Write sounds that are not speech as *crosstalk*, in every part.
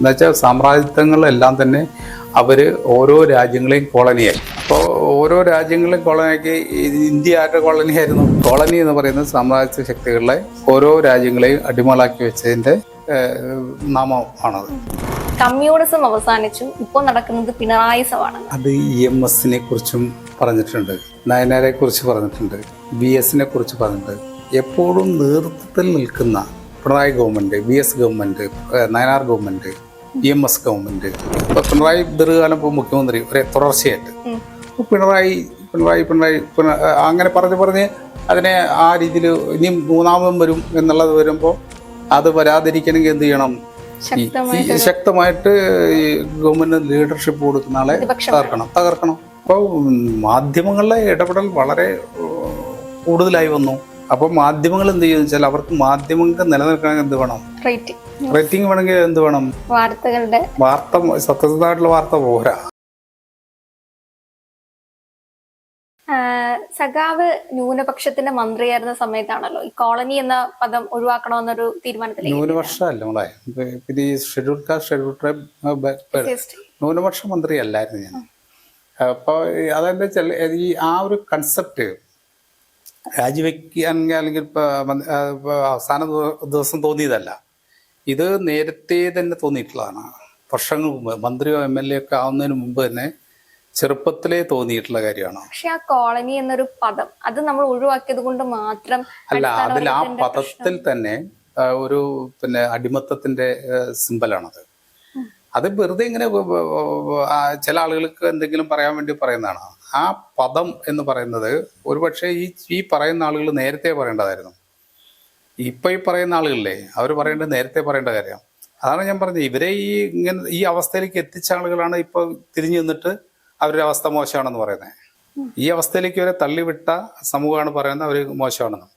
എന്നുവെച്ചാൽ സാമ്രാജ്യത്വങ്ങളെല്ലാം തന്നെ അവർ ഓരോ രാജ്യങ്ങളെയും കോളനിയായി അപ്പോൾ ഓരോ രാജ്യങ്ങളെയും കോളനിയാക്കി. ഇന്ത്യ ആരുടെ കോളനിയായിരുന്നു? കോളനി എന്ന് പറയുന്നത് സാമ്രാജ്യ ശക്തികളെ ഓരോ രാജ്യങ്ങളെയും അടിമകളാക്കി വെച്ചതിന്റെ നാമമാണത് കമ്മ്യൂണിസം അവസാനിച്ചു ഇപ്പോൾ നടക്കുന്നത് പിണറായി പിണറായിസമാണ് അത് ഇ എം എസിനെ കുറിച്ചും പറഞ്ഞിട്ടുണ്ട്. നയനാരെ കുറിച്ച് പറഞ്ഞിട്ടുണ്ട്. ബി എസിനെ കുറിച്ച് പറഞ്ഞിട്ടുണ്ട്. എപ്പോഴും നേതൃത്വത്തിൽ നിൽക്കുന്ന Pinarayi government V S government Nayanar government E M S government. ഇപ്പൊ പിണറായി ദീർഘകാലം ഇപ്പോൾ മുഖ്യമന്ത്രി ഒരേ തുടർച്ചയായിട്ട്. പിണറായി പിണറായി പിണറായി അങ്ങനെ പറഞ്ഞ് പറഞ്ഞ് അതിനെ ആ രീതിയിൽ ഇനിയും മൂന്നാമതും വരും എന്നുള്ളത് വരുമ്പോൾ അത് വരാതിരിക്കണമെങ്കിൽ എന്ത് ചെയ്യണം? ശക്തമായിട്ട് ഈ ഗവൺമെന്റ് ലീഡർഷിപ്പ് കൊടുക്കുന്ന ആളെ തകർക്കണം. തകർക്കണം. അപ്പോൾ മാധ്യമങ്ങളിലെ ഇടപെടൽ വളരെ കൂടുതലായി വന്നു. അപ്പോൾ മാധ്യമങ്ങൾ എന്ത് ചെയ്യുന്നു വെച്ചാൽ അവർക്ക് മാധ്യമങ്ങൾക്ക് നിലനിൽക്കണമെങ്കിൽ എന്ത് വേണം? റേറ്റിംഗ്. റേറ്റിംഗ് വേണമെങ്കിൽ എന്ത് വേണം? വാർത്തകളുടെ. വാർത്ത സത്യസന്ധമായിട്ടുള്ള വാർത്ത പോരാ. സഖാവ് ന്യൂനപക്ഷത്തിന്റെ മന്ത്രിയായിരുന്ന സമയത്താണല്ലോ ഈ കോളനി എന്ന പദം ഒഴിവാക്കണമെന്നൊരു തീരുമാനത്തിൽ ന്യൂനപക്ഷമല്ല മോളെ ഇത് ഈ ഷെഡ്യൂൾ കാസ്റ്റ് ഷെഡ്യൂൾ ട്രൈബ് ന്യൂനപക്ഷ മന്ത്രി അല്ലായിരുന്നു ഞാൻ അപ്പോൾ അതെന്താ വെച്ചാൽ ഈ ആ ഒരു കൺസെപ്റ്റ് രാജിവെക്കാൻ അല്ലെങ്കിൽ അവസാന ദിവസം തോന്നിയതല്ല. ഇത് നേരത്തെ തന്നെ തോന്നിയിട്ടുള്ളതാണ്. വർഷങ്ങൾ മുമ്പ് മന്ത്രിയോ എം എൽ എ ഒക്കെ ആവുന്നതിന് മുമ്പ് തന്നെ ചെറുപ്പത്തിലേ തോന്നിയിട്ടുള്ള കാര്യമാണ്? പക്ഷെ ആ കോളനി എന്നൊരു പദം അത് നമ്മൾ ഒഴിവാക്കിയത് കൊണ്ട് മാത്രം അല്ല അതിൽ ആ പദത്തിൽ തന്നെ ഒരു പിന്നെ അടിമത്തത്തിന്റെ സിമ്പലാണത്. അത് വെറുതെ ഇങ്ങനെ ചില ആളുകൾക്ക് എന്തെങ്കിലും പറയാൻ വേണ്ടി പറയുന്നതാണ്. ആ പദം എന്ന് പറയുന്നത് ഒരുപക്ഷെ ഈ ഈ പറയുന്ന ആളുകൾ നേരത്തെ പറയേണ്ടതായിരുന്നു. ഇപ്പൊ ഈ പറയുന്ന ആളുകളില്ലേ അവർ പറയേണ്ടത് നേരത്തെ പറയേണ്ട കാര്യം. അതാണ് ഞാൻ പറഞ്ഞത്. ഇവരെ ഈ ഇങ്ങനെ ഈ അവസ്ഥയിലേക്ക് എത്തിച്ച ആളുകളാണ് ഇപ്പൊ തിരിഞ്ഞു നിന്നിട്ട് അവരുടെ അവസ്ഥ മോശമാണെന്ന് പറയുന്നത്. ഈ അവസ്ഥയിലേക്ക് ഇവരെ തള്ളിവിട്ട സമൂഹമാണ് പറയുന്നത് അവർ മോശമാണെന്ന്.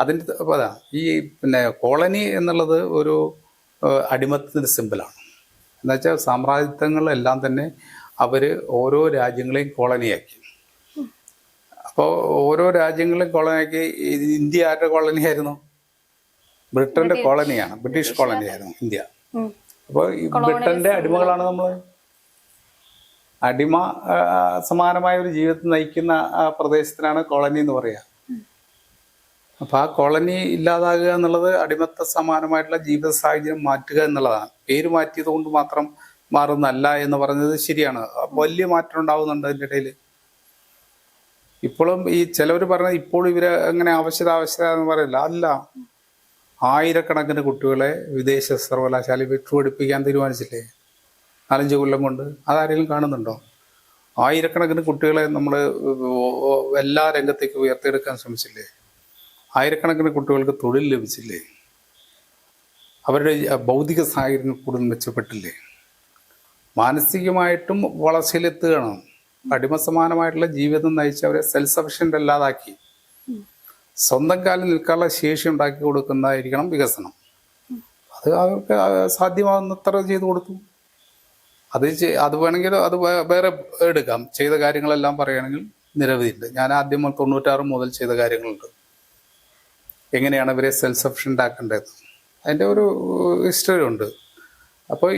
അതിന്റെ അതാ ഈ പിന്നെ കോളനി എന്നുള്ളത് ഒരു അടിമത്തത്തിന്റെ സിമ്പിളാണ്. എന്നുവെച്ചാൽ സാമ്രാജ്യത്വങ്ങളെല്ലാം തന്നെ അവർ ഓരോ രാജ്യങ്ങളെയും കോളനിയാക്കി. അപ്പോൾ ഓരോ രാജ്യങ്ങളെയും കോളനിയാക്കി. ഇന്ത്യ ആരുടെ കോളനി ആയിരുന്നു ബ്രിട്ടന്റെ കോളനിയാണ്. ബ്രിട്ടീഷ് കോളനിയായിരുന്നു ഇന്ത്യ. അപ്പോൾ ഈ ബ്രിട്ടന്റെ അടിമകളാണ് നമ്മൾ അടിമ സമാനമായ ഒരു ജീവിതത്തിൽ നയിക്കുന്ന ആ പ്രദേശത്തിനാണ് കോളനി എന്ന് പറയുക അപ്പൊ ആ കോളനി ഇല്ലാതാകുക എന്നുള്ളത് അടിമത്ത സമാനമായിട്ടുള്ള ജീവിത സാഹചര്യം മാറ്റുക എന്നുള്ളതാണ്. പേര് മാറ്റിയത് കൊണ്ട് മാത്രം മാറുന്നല്ല എന്ന് പറഞ്ഞത് ശരിയാണ്. വലിയ മാറ്റം ഉണ്ടാവുന്നുണ്ട് അതിന്റെ ഇടയിൽ. ഇപ്പോഴും ഈ ചിലവർ പറഞ്ഞത് ഇപ്പോഴും ഇവർ എങ്ങനെ ആവശ്യത ആവശ്യത എന്ന് പറയില്ല. അല്ല. ആയിരക്കണക്കിന് കുട്ടികളെ വിദേശ സർവകലാശാലയിൽ വിട്ടു പഠിപ്പിക്കാൻ തീരുമാനിച്ചില്ലേ? നാലഞ്ച് കൊല്ലം കൊണ്ട്. അതാരെങ്കിലും കാണുന്നുണ്ടോ? ആയിരക്കണക്കിന് കുട്ടികളെ നമ്മൾ എല്ലാ രംഗത്തേക്കും ഉയർത്തിയെടുക്കാൻ ശ്രമിച്ചില്ലേ? ആയിരക്കണക്കിന് കുട്ടികൾക്ക് തൊഴിൽ ലഭിച്ചില്ലേ? അവരുടെ ഭൗതിക സാഹചര്യം കൂടുതൽ മെച്ചപ്പെട്ടില്ലേ? മാനസികമായിട്ടും വളർച്ചയിലെത്തുകയാണ്. അടിമസമാനമായിട്ടുള്ള ജീവിതം നയിച്ച് അവരെ സെൽഫ് സഫിഷ്യന്റ് അല്ലാതാക്കി. സ്വന്തം കാലിൽ നിൽക്കാനുള്ള ശേഷി ഉണ്ടാക്കി കൊടുക്കുന്നതായിരിക്കണം വികസനം. അത് അവർക്ക് സാധ്യമാകുന്നത്ര ചെയ്തു കൊടുത്തു. അത് അത് വേണമെങ്കിൽ അത് വേറെ എടുക്കാം. ചെയ്ത കാര്യങ്ങളെല്ലാം പറയുകയാണെങ്കിൽ നിരവധിയുണ്ട്. ഞാൻ ആദ്യം തൊണ്ണൂറ്റാറ് മുതൽ ചെയ്ത കാര്യങ്ങളുണ്ട്. എങ്ങനെയാണ് ഇവരെ സെൽഫ് സഫിഷ്യന്റ് ആക്കേണ്ടത്? അതിന്റെ ഒരു ഹിസ്റ്ററി ഉണ്ട്. അപ്പോൾ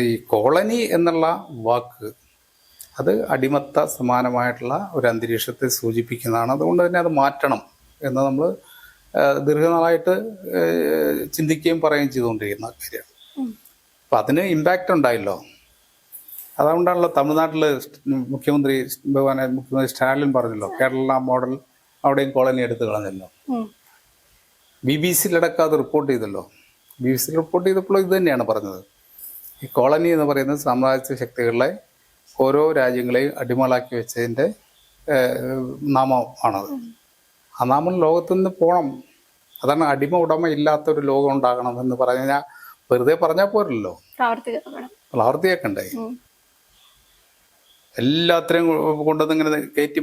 ഈ കോളനി എന്നുള്ള വാക്ക് അത് അടിമത്ത സമാനമായിട്ടുള്ള ഒരു അന്തരീക്ഷത്തെ സൂചിപ്പിക്കുന്നതാണ്. അതുകൊണ്ട് തന്നെ അത് മാറ്റണം. എന്ന് നമ്മൾ ദീർഘനാളായിട്ട് ചിന്തിക്കുകയും പറയുകയും ചെയ്തുകൊണ്ടിരിക്കുന്ന കാര്യമാണ് അപ്പം അതിന് ഇമ്പാക്റ്റ് ഉണ്ടായല്ലോ. അതുകൊണ്ടാണല്ലോ തമിഴ്നാട്ടിൽ മുഖ്യമന്ത്രി ഭഗവാനെ മുഖ്യമന്ത്രി സ്റ്റാലിൻ പറഞ്ഞല്ലോ കേരള മോഡൽ അവിടെയും കോളനി എടുത്തു കളഞ്ഞല്ലോ. ബി ബി സിയിലടക്കം അത് റിപ്പോർട്ട് ചെയ്തല്ലോ. ബി ബി സിയിൽ റിപ്പോർട്ട് ചെയ്തപ്പോൾ ഇത് തന്നെയാണ് പറഞ്ഞത്. ഈ കോളനി എന്ന് പറയുന്നത് സാമ്രാജ്യ ശക്തികളെ ഓരോ രാജ്യങ്ങളെയും അടിമകളാക്കി വെച്ചതിന്റെ നാമമാണത്. ആ നാമം ലോകത്തു നിന്ന് പോകണം അതാണ് അടിമ ഉടമ ഇല്ലാത്തൊരു ലോകം ഉണ്ടാകണം എന്ന് പറഞ്ഞു കഴിഞ്ഞാൽ വെറുതെ പറഞ്ഞാൽ പോരല്ലോ. പ്രാവർത്തിയാക്കണ്ടേ. എല്ലാത്തിനെയും കൊണ്ടുവന്ന് ഇങ്ങനെ കയറ്റി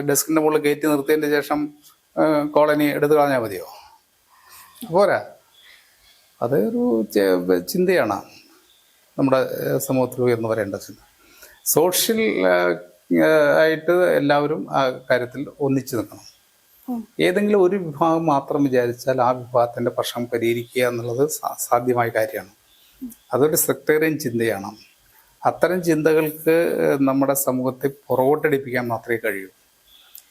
ഡെസ്കിന്റെ മുകളിൽ കയറ്റി നിർത്തിയതിന്റെ ശേഷം കോളനി എടുത്തു കളഞ്ഞാൽ മതിയോ? പോരാ. അതൊരു ചിന്തയാണ് നമ്മുടെ സമൂഹത്തിൽ ഉയർന്നു വരേണ്ട ചിന്ത. സോഷ്യൽ ആയിട്ട് എല്ലാവരും ആ കാര്യത്തിൽ ഒന്നിച്ചു നിൽക്കണം. ഏതെങ്കിലും ഒരു വിഭാഗം മാത്രം വിചാരിച്ചാൽ ആ വിഭാഗത്തിന്റെ പ്രശ്നം പരിഹരിക്കുക എന്നുള്ളത് സാധ്യമായ കാര്യമാണ്. അതൊരു സെക്ടേറിയൻ ചിന്തയാണ്. അത്തരം ചിന്തകൾക്ക് നമ്മുടെ സമൂഹത്തെ പുറകോട്ടടിപ്പിക്കാൻ മാത്രമേ കഴിയൂ.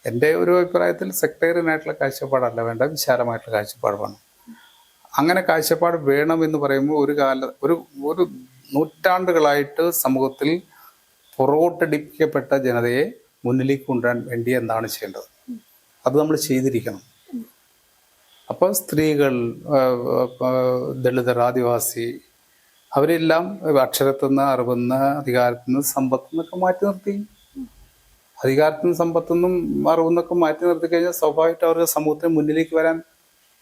എന്റെ ഒരു അഭിപ്രായത്തിൽ സെക്ടേറിയൻ ആയിട്ടുള്ള കാഴ്ചപ്പാടല്ല വേണ്ട വിശാലമായിട്ടുള്ള കാഴ്ചപ്പാട് വേണം അങ്ങനെ കാഴ്ചപ്പാട് വേണം എന്ന് പറയുമ്പോൾ ഒരു കാല ഒരു ഒരു നൂറ്റാണ്ടുകളായിട്ട് സമൂഹത്തിൽ പുറകോട്ടടിപ്പിക്കപ്പെട്ട ജനതയെ മുന്നിലേക്ക് കൊണ്ടുവരാൻ വേണ്ടി എന്താണ് ചെയ്യേണ്ടത്? അത് നമ്മൾ ചെയ്തിരിക്കണം. അപ്പോൾ സ്ത്രീകൾ ദളിതർ ആദിവാസി അവരെല്ലാം അക്ഷരത്തിൽ നിന്ന് അറിവിൽ അധികാരത്തിൽ നിന്ന് സമ്പത്തിൽ നിന്നൊക്കെ മാറ്റി നിർത്തി. അധികാരത്തിൽ നിന്ന് സമ്പത്തിൽ നിന്നും അറിവിൽ നിന്നൊക്കെ മാറ്റി നിർത്തി കഴിഞ്ഞാൽ സ്വാഭാവികമായിട്ട് അവരുടെ സമൂഹത്തിന് മുന്നിലേക്ക് വരാൻ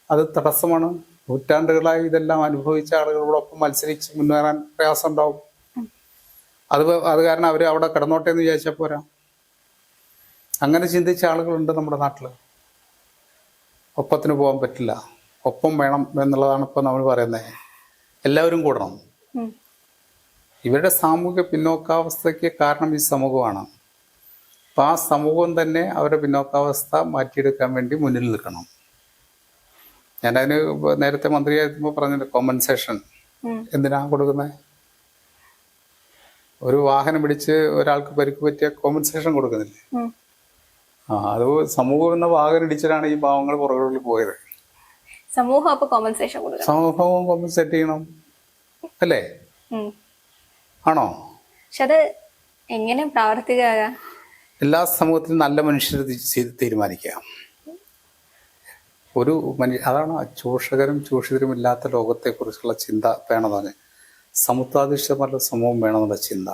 അത് തടസ്സമാണ്. നൂറ്റാണ്ടുകളായി ഇതെല്ലാം അനുഭവിച്ച ആളുകളോടൊപ്പം മത്സരിച്ച് മുന്നേറാൻ പ്രയാസം ഉണ്ടാവും അത് അത് കാരണം അവർ അവിടെ കിടന്നോട്ടെ എന്ന് വിചാരിച്ചാൽ പോരാ. അങ്ങനെ ചിന്തിച്ച ആളുകളുണ്ട് നമ്മുടെ നാട്ടിൽ ഒപ്പത്തിന് പോകാൻ പറ്റില്ല. ഒപ്പം വേണം എന്നുള്ളതാണ് ഇപ്പം നമ്മൾ പറയുന്നത് എല്ലാവരും കൂടണം. ഇവരുടെ സാമൂഹിക പിന്നോക്കാവസ്ഥയ്ക്ക് കാരണം ഈ സമൂഹമാണ്. അപ്പം ആ സമൂഹം തന്നെ അവരുടെ പിന്നോക്കാവസ്ഥ മാറ്റിയെടുക്കാൻ വേണ്ടി മുന്നിൽ നിൽക്കണം. ഞാനതിന് നേരത്തെ മന്ത്രിയായിരുന്നപ്പോൾ പറഞ്ഞിട്ട് കോമ്പൻസേഷൻ എന്തിനാണ് എന്തിനാ കൊടുക്കുന്നത് ഒരു വാഹനം പിടിച്ച് ഒരാൾക്ക് പരിക്ക് പറ്റിയ കോമ്പൻസേഷൻ കൊടുക്കുന്നില്ലേ? അത് സമൂഹം എന്ന വാഹനം ഇടിച്ചിട്ടാണ് ഈ പാവങ്ങൾ പുറകിൽ പോയത്. സമൂഹം അപ്പൊ കോമ്പൻസേഷൻ സമൂഹവും കോമ്പൻസേറ്റ് ചെയ്യണം. അല്ലേ. ആണോ? പക്ഷെ അത് എങ്ങനെ പ്രാവർത്തികമാകാം? എല്ലാ സമൂഹത്തിലും നല്ല മനുഷ്യർ തീരുമാനിക്കാം ഒരു മനുഷ്യ അതാണ് ചൂഷകരും ചൂഷിതരും ഇല്ലാത്ത ലോകത്തെക്കുറിച്ചുള്ള ചിന്ത വേണമെന്നാണ് സമുദ്രാധിഷ്ഠിതമായിട്ടുള്ള സമൂഹം വേണമെന്നുള്ള ചിന്ത.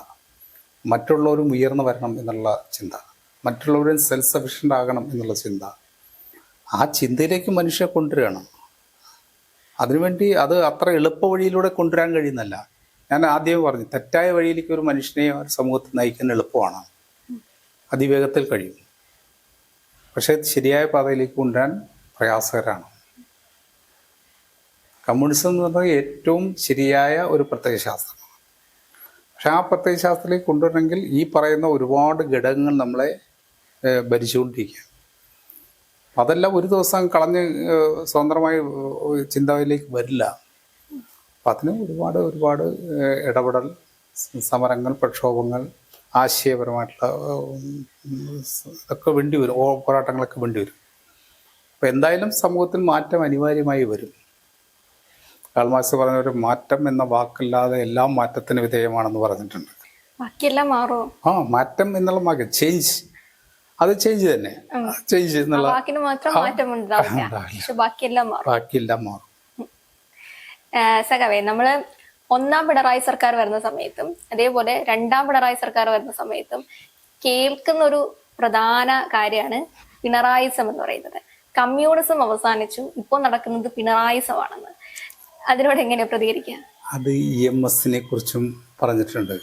മറ്റുള്ളവരും ഉയർന്നു വരണം എന്നുള്ള ചിന്ത. മറ്റുള്ളവരും സെൽഫ് സഫിഷ്യന്റ് ആകണം എന്നുള്ള ചിന്ത. ആ ചിന്തയിലേക്ക് മനുഷ്യനെ കൊണ്ടുവരികയാണ്. അതിനുവേണ്ടി അത് അത്ര എളുപ്പ വഴിയിലൂടെ കൊണ്ടുവരാൻ കഴിയുന്നല്ല ഞാൻ ആദ്യം പറഞ്ഞു തെറ്റായ വഴിയിലേക്ക് ഒരു മനുഷ്യനെ ഒരു സമൂഹത്തിൽ നയിക്കാൻ എളുപ്പമാണ്. അതിവേഗത്തിൽ കഴിയും. പക്ഷേ ശരിയായ പാതയിലേക്ക് കൊണ്ടുവരാൻ പ്രയാസകരമാണ് കമ്മ്യൂണിസം എന്ന് പറഞ്ഞാൽ ഏറ്റവും ശരിയായ ഒരു പ്രത്യയശാസ്ത്രമാണ് പക്ഷെ ആ പ്രത്യയശാസ്ത്രത്തിലേക്ക് കൊണ്ടുവരണമെങ്കിൽ ഈ പറയുന്ന ഒരുപാട് ഘടകങ്ങൾ നമ്മളെ ഭരിച്ചുകൊണ്ടിരിക്കുക. അതെല്ലാം ഒരു ദിവസം കളഞ്ഞ് സ്വതന്ത്രമായി ഏഹ്, ചിന്താവിലേക്ക് വരില്ല. അപ്പം അതിന് ഒരുപാട് ഒരുപാട് ഇടപെടൽ സമരങ്ങൾ പ്രക്ഷോഭങ്ങൾ ആശയപരമായിട്ടുള്ള ഒക്കെ വേണ്ടി വരും. ഓ പോരാട്ടങ്ങളൊക്കെ വേണ്ടി വരും. അപ്പം എന്തായാലും സമൂഹത്തിൽ മാറ്റം അനിവാര്യമായി വരും. കാൽമാസ് പറഞ്ഞ ഒരു മാറ്റം എന്ന വാക്കല്ലാതെ എല്ലാം മാറ്റത്തിന് വിധേയമാണെന്ന് പറഞ്ഞിട്ടുണ്ട്. ബാക്കിയെല്ലാം മാറും ആ മാറ്റം എന്നുള്ള ചേഞ്ച് അത് ചേഞ്ച് തന്നെ. ചേഞ്ച് എന്നുള്ള വാക്കിന് മാത്രം മാറ്റം ഉണ്ടാവില്ല. *laughs* ബാക്കിയെല്ലാം മാറും. ബാക്കിയെല്ലാം മാറും. ഏഹ് സഖാവേ നമ്മൾ ഒന്നാം പിണറായി സർക്കാർ വരുന്ന സമയത്തും അതേപോലെ രണ്ടാം പിണറായി സർക്കാർ വരുന്ന സമയത്തും കേൾക്കുന്ന ഒരു പ്രധാന കാര്യമാണ് പിണറായിസം എന്ന് പറയുന്നത്. കമ്മ്യൂണിസം അവസാനിച്ചു ഇപ്പോൾ നടക്കുന്നത് പിണറായിസമാണെന്ന്. അതിനോട് എങ്ങനെ പ്രതികരിക്കുക അത് ഇ എം എസിനെ കുറിച്ചും പറഞ്ഞിട്ടുണ്ട്.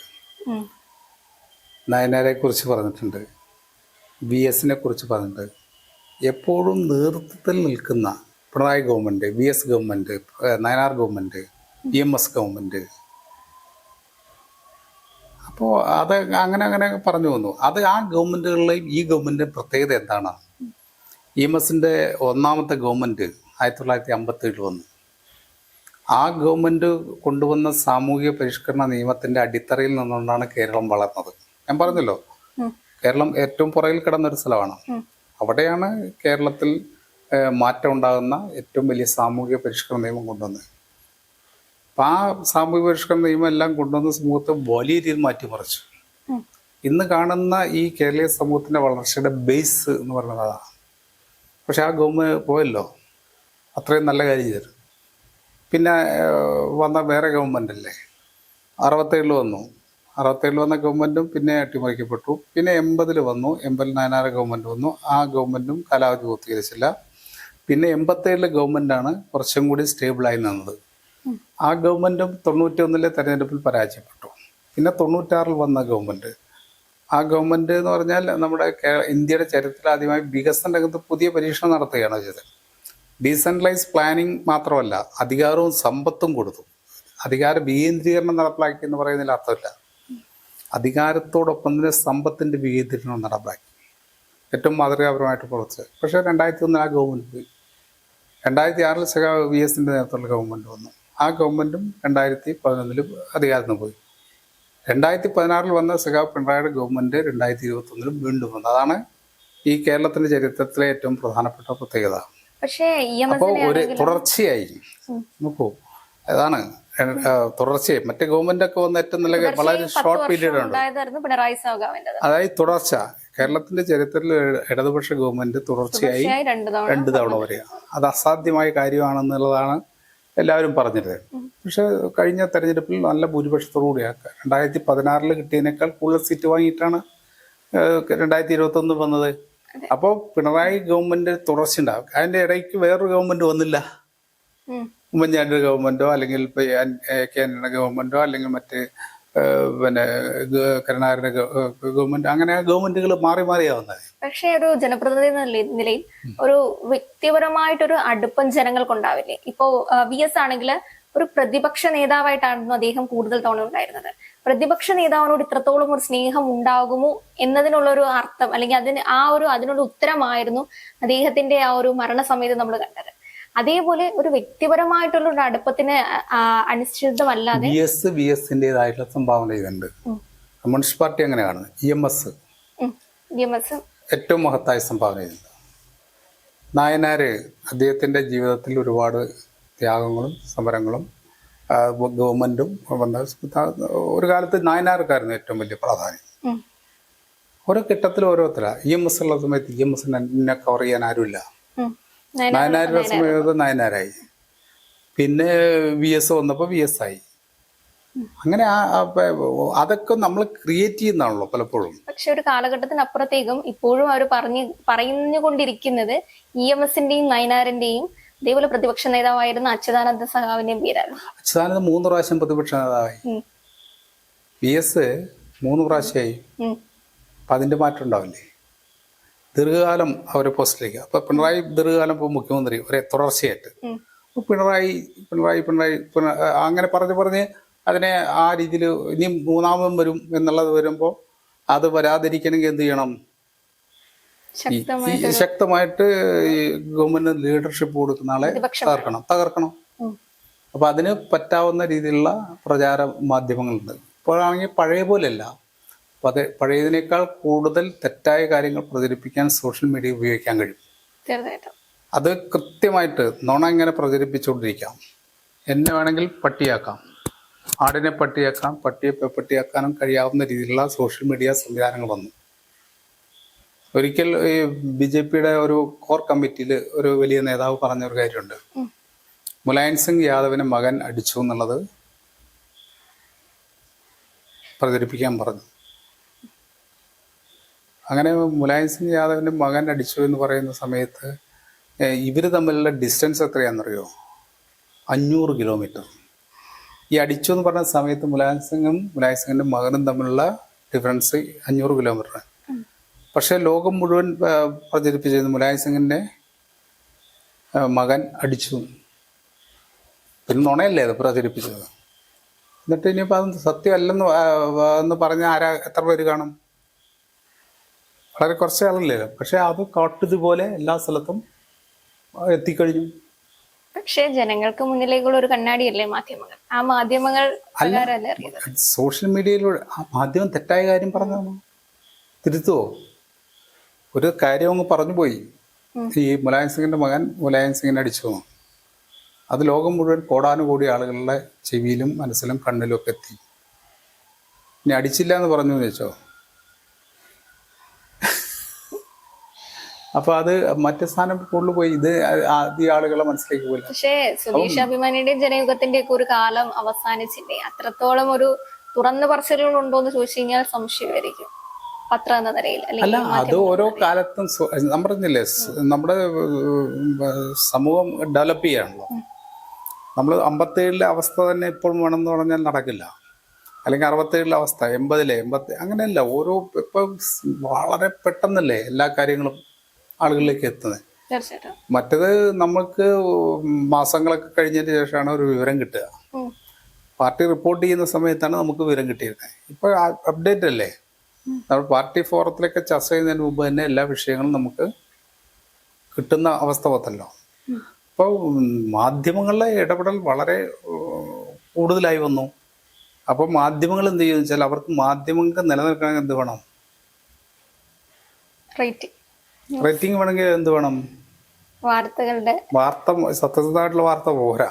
നയനാരെ കുറിച്ച് പറഞ്ഞിട്ടുണ്ട്. വി എസിനെ കുറിച്ച് പറഞ്ഞിട്ട് എപ്പോഴും നേതൃത്വത്തിൽ നിൽക്കുന്ന Pinarayi government V S government Nayanar government E M S government അപ്പോൾ അത് അങ്ങനെ അങ്ങനെ പറഞ്ഞു വന്നു. അത് ആ ഗവൺമെന്റുകളിലെയും ഈ ഗവൺമെന്റിന്റെ പ്രത്യേകത എന്താണ്? ഇ എം എസിന്റെ ഒന്നാമത്തെ ഗവൺമെന്റ് ആയിരത്തി തൊള്ളായിരത്തി അമ്പത്തേഴിൽ വന്നു. ആ ഗവൺമെന്റ് കൊണ്ടുവന്ന സാമൂഹിക പരിഷ്കരണ നിയമത്തിന്റെ അടിത്തറയിൽ നിന്നുകൊണ്ടാണ് കേരളം വളർന്നത്. ഞാൻ പറഞ്ഞല്ലോ. കേരളം ഏറ്റവും പുറകിൽ കിടന്ന ഒരു സ്ഥലമാണ് അവിടെയാണ് കേരളത്തിൽ മാറ്റം ഉണ്ടാകുന്ന ഏറ്റവും വലിയ സാമൂഹിക പരിഷ്കരണ നിയമം കൊണ്ടുവന്നത്. അപ്പം ആ സാമൂഹിക പരിഷ്കരണ നിയമം എല്ലാം കൊണ്ടുവന്ന സമൂഹത്തെ വലിയ രീതിയിൽ മാറ്റിമറിച്ചു. ഇന്ന് കാണുന്ന ഈ കേരളീയ സമൂഹത്തിന്റെ വളർച്ചയുടെ ബേസ് എന്ന് പറയുന്നത് അതാണ് പക്ഷെ ആ ഗവൺമെന്റ് പോയല്ലോ. അത്രയും നല്ല കാര്യം ചെയ്തു. പിന്നെ വന്ന വേറെ ഗവൺമെന്റ് അല്ലേ? അറുപത്തേഴിൽ വന്നു. അറുപത്തേഴിൽ വന്ന ഗവൺമെന്റും പിന്നെ അട്ടിമറിക്കപ്പെട്ടു. പിന്നെ എൺപതിൽ വന്നു എൺപതിൽ നയനാറ് ഗവൺമെന്റ് വന്നു. ആ ഗവൺമെന്റും കാലാവധി പൂർത്തീകരിച്ചില്ല. പിന്നെ എൺപത്തേഴിലെ ഗവൺമെന്റാണ് കുറച്ചും കൂടി സ്റ്റേബിളായി നിന്നത്. ആ ഗവൺമെന്റും തൊണ്ണൂറ്റി ഒന്നിലെ തെരഞ്ഞെടുപ്പിൽ പരാജയപ്പെട്ടു. പിന്നെ തൊണ്ണൂറ്റാറിൽ വന്ന ഗവൺമെന്റ്. ആ ഗവൺമെന്റ് എന്ന് പറഞ്ഞാൽ നമ്മുടെ ഇന്ത്യയുടെ ചരിത്രത്തിൽ ആദ്യമായി വികസന രംഗത്ത് പുതിയ പരീക്ഷണം നടത്തുകയാണ് ചെയ്തത്. ഡീസെൻട്രലൈസ് പ്ലാനിങ് മാത്രമല്ല അധികാരവും സമ്പത്തും കൊടുത്തു. അധികാര വികേന്ദ്രീകരണം നടപ്പിലാക്കി എന്ന് പറയുന്നതിൽ അർത്ഥമില്ല. അധികാരത്തോടൊപ്പം തന്നെ സമ്പത്തിന്റെ വികേന്ദ്രീകരണം നടപ്പാക്കി. ഏറ്റവും മാതൃകാപരമായിട്ട് പ്രവർത്തിച്ചത്. പക്ഷേ രണ്ടായിരത്തി ഒന്നിൽ ആ ഗവൺമെന്റ് പോയി. രണ്ടായിരത്തി ആറിൽ സഖാ വി എസിന്റെ നേതൃത്വത്തിലുള്ള ഗവൺമെന്റ് വന്നു. ആ ഗവൺമെന്റും രണ്ടായിരത്തി പതിനൊന്നിൽ അധികാരത്തിൽ നിന്ന് പോയി. രണ്ടായിരത്തി പതിനാറിൽ വന്ന സഖാവ് പിണറായിയുടെ ഗവൺമെന്റ് രണ്ടായിരത്തി ഇരുപത്തൊന്നിലും വീണ്ടും വന്നു. അതാണ് ഈ കേരളത്തിന്റെ ചരിത്രത്തിലെ ഏറ്റവും പ്രധാനപ്പെട്ട പ്രത്യേകത. പക്ഷേ അപ്പോൾ ഒരു തുടർച്ചയായി നോക്കൂ അതാണ് തുടർച്ചയായി. മറ്റേ ഗവൺമെന്റ് ഒക്കെ വന്ന ഏറ്റവും നല്ല വളരെ ഷോർട്ട് പീരീഡ് ഉണ്ട് അതായത് തുടർച്ച. കേരളത്തിന്റെ ചരിത്രത്തിൽ ഇടതുപക്ഷ ഗവൺമെന്റ് തുടർച്ചയായി രണ്ടു തവണ വരിക അത് അസാധ്യമായ കാര്യമാണെന്നുള്ളതാണ് എല്ലാവരും പറഞ്ഞിരുന്നത്. പക്ഷെ കഴിഞ്ഞ തെരഞ്ഞെടുപ്പിൽ നല്ല ഭൂരിപക്ഷത്തോടു കൂടിയാക്കുക രണ്ടായിരത്തി പതിനാറിൽ കിട്ടിയതിനേക്കാൾ കൂടുതൽ സീറ്റ് വാങ്ങിയിട്ടാണ് രണ്ടായിരത്തി ഇരുപത്തി ഒന്ന് വന്നത് അപ്പോൾ പിണറായി ഗവൺമെന്റ് തുടർച്ചയുണ്ടാവും. അതിന്റെ ഇടയ്ക്ക് വേറൊരു ഗവൺമെന്റ് വന്നില്ല. ഉമ്മൻചാണ്ടി ഗവൺമെന്റോ അല്ലെങ്കിൽ കേരള ഗവൺമെന്റോ അല്ലെങ്കിൽ മറ്റ് പിന്നെ കരുണാകരന്റെ ഗവൺമെന്റ് അങ്ങനെ ഗവൺമെന്റുകൾ മാറി മാറിയാവുന്നത് പക്ഷേ ഒരു ജനപ്രതിനിധി എന്ന നിലയിൽ ഒരു വ്യക്തിപരമായിട്ടൊരു അടുപ്പം ജനങ്ങൾക്കുണ്ടാവില്ലേ ഇപ്പോ വി എസ് ആണെങ്കിൽ ഒരു പ്രതിപക്ഷ നേതാവായിട്ടായിരുന്നു അദ്ദേഹം കൂടുതൽ തവണ ഉണ്ടായിരുന്നത്. പ്രതിപക്ഷ നേതാവിനോട് ഇത്രത്തോളം ഒരു സ്നേഹം ഉണ്ടാകുമോ എന്നതിനുള്ള ഒരു അർത്ഥം അല്ലെങ്കിൽ അതിന് ആ ഒരു അതിനുള്ള ഉത്തരമായിരുന്നു അദ്ദേഹത്തിന്റെ ആ ഒരു മരണസമയത്ത് നമ്മൾ കണ്ടത്. അതേപോലെ ഒരു വ്യക്തിപരമായിട്ടുള്ള ഒരു അടുപ്പത്തിന് അനിശ്ചിതമല്ലാതെ ബി എസ് ബി എസിന്റെതായിട്ടുള്ള സംഭാവന ചെയ്തിട്ടുണ്ട് കമ്മ്യൂണിസ്റ്റ് പാർട്ടി അങ്ങനെയാണ് E M S E M S ഏറ്റവും മഹത്തായ സംഭാവന ചെയ്തത് നായനാര് അദ്ദേഹത്തിന്റെ ജീവിതത്തിൽ ഒരുപാട് ത്യാഗങ്ങളും സമരങ്ങളും ഗവൺമെന്റും വന്ന ഒരു കാലത്ത് നായനാർക്കായിരുന്നു ഏറ്റവും വലിയ പ്രാധാന്യം. ഓരോ ഘട്ടത്തിലും ഓരോരുത്തരാ. ഇ എം എസ് ഉള്ള സമയത്ത് ഇ എം എസിനെ കവർ ചെയ്യാൻ ആരുമില്ല. നായനാരുടെ സമയത്ത് നയനാരായി. പിന്നെ വി എസ് വന്നപ്പോൾ വി എസ് ആയി. അങ്ങനെ അതൊക്കെ നമ്മൾ ക്രിയേറ്റ് ചെയ്യുന്നതാണല്ലോ പലപ്പോഴും. പക്ഷെ ഒരു കാലഘട്ടത്തിന് അപ്പുറത്തേക്കും ഇപ്പോഴും അവർ പറഞ്ഞു പറഞ്ഞുകൊണ്ടിരിക്കുന്നത് ഇ എം എസിന്റെയും നയനാറിന്റെയും അതേപോലെ പ്രതിപക്ഷ നേതാവായിരുന്ന അച്യുതാനന്ദ സഹാവിന്റെയും പേരാണ്. അച്യുതാനന്ദ മൂന്ന് പ്രാവശ്യം പ്രതിപക്ഷ നേതാവായി. വി എസ് മൂന്ന് പ്രാവശ്യമായി. അപ്പൊ അതിന്റെ മാറ്റം ഉണ്ടാവില്ലേ? ദീർഘകാലം അവരെ പോസ്റ്റിലേക്ക്. അപ്പൊ പിണറായി ദീർഘകാലം ഇപ്പോൾ മുഖ്യമന്ത്രി ഒരേ തുടർച്ചയായിട്ട്. പിണറായി പിണറായി പിണറായി അങ്ങനെ പറഞ്ഞ് പറഞ്ഞ് അതിനെ ആ രീതിയിൽ ഇനി മൂന്നാമതും വരും എന്നുള്ളത് വരുമ്പോൾ അത് വരാതിരിക്കണമെങ്കിൽ എന്ത് ചെയ്യണം? ശക്തമായി ശക്തമായിട്ട് ഈ ഗവൺമെന്റ് ലീഡർഷിപ്പ് കൊടുക്കുന്ന ആളെ തകർക്കണം. തകർക്കണം. അപ്പൊ അതിന് പറ്റാവുന്ന രീതിയിലുള്ള പ്രചാര മാധ്യമങ്ങളുണ്ട്. ഇപ്പോഴാണെങ്കിൽ പഴയ പോലെയല്ല. അപ്പൊ അത് പഴയതിനേക്കാൾ കൂടുതൽ തെറ്റായ കാര്യങ്ങൾ പ്രചരിപ്പിക്കാൻ സോഷ്യൽ മീഡിയ ഉപയോഗിക്കാൻ കഴിയും. തീർച്ചയായിട്ടും അത് കൃത്യമായിട്ട് നുണ ഇങ്ങനെ പ്രചരിപ്പിച്ചുകൊണ്ടിരിക്കാം. എന്നെ വേണമെങ്കിൽ പട്ടിയാക്കാം. ആടിനെ പട്ടിയാക്കാം പട്ടിയെ പെപ്പട്ടിയാക്കാനും കഴിയാവുന്ന രീതിയിലുള്ള സോഷ്യൽ മീഡിയ സംവിധാനങ്ങൾ വന്നു. ഒരിക്കൽ ഈ ബി ജെ പിയുടെ ഒരു കോർ കമ്മിറ്റിയിൽ ഒരു വലിയ നേതാവ് പറഞ്ഞ ഒരു കാര്യമുണ്ട്. മുലായൻ മുലായം സിംഗ് യാദവിനെ മകൻ അടിച്ചു എന്നുള്ളത് പ്രചരിപ്പിക്കാൻ പറഞ്ഞു. അങ്ങനെ മുലായം സിംഗ് യാദവിന്റെ മകൻ അടിച്ചു എന്ന് പറയുന്ന സമയത്ത് ഇവർ തമ്മിലുള്ള ഡിസ്റ്റൻസ് എത്രയാണെന്നറിയോ? അഞ്ഞൂറ് കിലോമീറ്റർ ഈ അടിച്ചു എന്ന് പറഞ്ഞ സമയത്ത് മുലായം സിംഗും മുലായം സിംഗിന്റെ മകനും തമ്മിലുള്ള ഡിഫറൻസ് അഞ്ഞൂറ് കിലോമീറ്റർ പക്ഷേ ലോകം മുഴുവൻ പ്രചരിപ്പിച്ചിരുന്നു മുലായം സിംഗിന്റെ മകൻ അടിച്ചു. പിന്നെ നുണയല്ലേ അത് പ്രചരിപ്പിച്ചത്? എന്നിട്ട് ഇനിയിപ്പോൾ അത് സത്യമല്ലെന്ന് എന്ന് പറഞ്ഞ ആരാ എത്ര പേര് കാണും? വളരെ കുറച്ച് ആളല്ലേ പക്ഷെ അത് കാട്ടുതുപോലെ എല്ലാ സ്ഥലത്തും എത്തിക്കഴിഞ്ഞു. പക്ഷേ ജനങ്ങൾക്ക് മുന്നിലേക്കുള്ള ഒരു കണ്ണാടിയല്ലേ മാധ്യമങ്ങൾ? ആ മാധ്യമങ്ങൾ സോഷ്യൽ മീഡിയയിലൂടെ ആ മാധ്യമം തെറ്റായ കാര്യം പറഞ്ഞതാണ്? തിരുത്തുവോ? ഒരു കാര്യം അങ്ങ് പറഞ്ഞു പോയി. ഈ മുലായം സിംഗിന്റെ മകൻ മുലായം സിംഗിനെ അടിച്ചു അത് ലോകം മുഴുവൻ കോടാനുകൂടി ആളുകളുടെ ചെവിയിലും മനസ്സിലും കണ്ണിലും ഒക്കെ എത്തി. ഇനി അടിച്ചില്ല എന്ന് പറഞ്ഞു എന്ന് വെച്ചോ അപ്പൊ അത് മറ്റു സ്ഥാനം കൂടുതൽ പോയി ഇത് ആദ്യ ആളുകളെ മനസ്സിലേക്ക് പോയില്ല പക്ഷേ സുധീഷ് അഭിമാനിയുടെയും ജനയുഗത്തിന്റെ ഒക്കെ ഒരു കാലം അവസാനിച്ചില്ലേ? അത്രത്തോളം ഒരു തുറന്നു പറച്ചിലുകൾ ഉണ്ടോ എന്ന് ചോദിച്ചു കഴിഞ്ഞാൽ സംശയമായിരിക്കും. പത്രം എന്ന നിലയിൽ അല്ല അത് ഓരോ കാലത്തും ഞാൻ പറഞ്ഞില്ലേ നമ്മുടെ സമൂഹം ഡെവലപ്പ് ചെയ്യാണല്ലോ നമ്മൾ അമ്പത്തേഴിലെ അവസ്ഥ തന്നെ ഇപ്പോഴും വേണമെന്ന് പറഞ്ഞാൽ നടക്കില്ല. അല്ലെങ്കിൽ അറുപത്തേഴിലെ അവസ്ഥ എൺപതിലെ എൺപത്തി അങ്ങനെയല്ല. ഓരോ ഇപ്പം വളരെ പെട്ടെന്നല്ലേ എല്ലാ കാര്യങ്ങളും ആളുകളിലേക്ക് എത്തുന്നത്. മറ്റത് നമ്മൾക്ക് മാസങ്ങളൊക്കെ കഴിഞ്ഞതിന് ശേഷമാണ് ഒരു വിവരം കിട്ടുക. പാർട്ടി റിപ്പോർട്ട് ചെയ്യുന്ന സമയത്താണ് നമുക്ക് വിവരം കിട്ടിയിരുന്നത്. ഇപ്പോൾ അപ്ഡേറ്റ് അല്ലേ? നമ്മൾ പാർട്ടി ഫോറത്തിലൊക്കെ ചർച്ച ചെയ്യുന്നതിന് മുമ്പ് തന്നെ എല്ലാ വിഷയങ്ങളും നമുക്ക് കിട്ടുന്ന അവസ്ഥ പത്തല്ലോ അപ്പോൾ മാധ്യമങ്ങളിലെ ഇടപെടൽ വളരെ കൂടുതലായി വന്നു. അപ്പോൾ മാധ്യമങ്ങൾ എന്ത് ചെയ്യുന്നു വെച്ചാൽ അവർക്ക് മാധ്യമങ്ങൾക്ക് നിലനിൽക്കണമെങ്കിൽ എന്ത് വേണം? റേറ്റിംഗ്. റേറ്റിംഗ് വേണമെങ്കിൽ എന്ത് വേണം? വാർത്തകളുടെ വാർത്ത സത്യസന്ധമായിട്ടുള്ള വാർത്ത പോരാ.